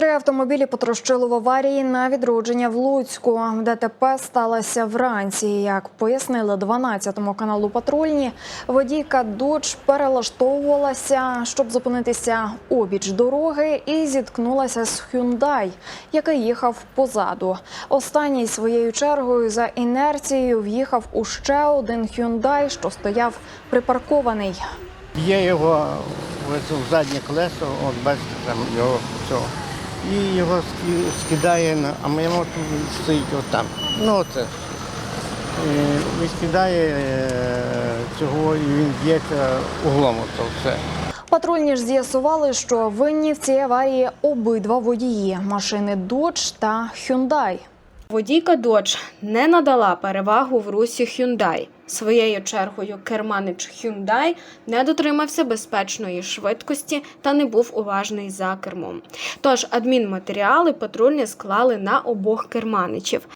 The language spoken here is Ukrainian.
Три автомобілі потрощило в аварії на відродження в Луцьку. ДТП сталося вранці. Як пояснили 12-му каналу патрульні, водійка Додж перелаштовувалася, щоб зупинитися обіч дороги, і зіткнулася з Hyundai, який їхав позаду. Останній своєю чергою за інерцією в'їхав у ще один Hyundai, що стояв припаркований. Є його в заднє колесо, от бачите, там його цього. І його скидає на, а моєму стоїть отам. Ну оце. Скидає е, цього, і він б'ється углом ото все. Патрульні ж з'ясували, що винні в цій аварії обидва водії машини Dodge та Hyundai. Водійка Dodge не надала перевагу в русі Hyundai. Своєю чергою керманич Hyundai не дотримався безпечної швидкості та не був уважний за кермом. Тож адмінматеріали патрульні склали на обох керманичів.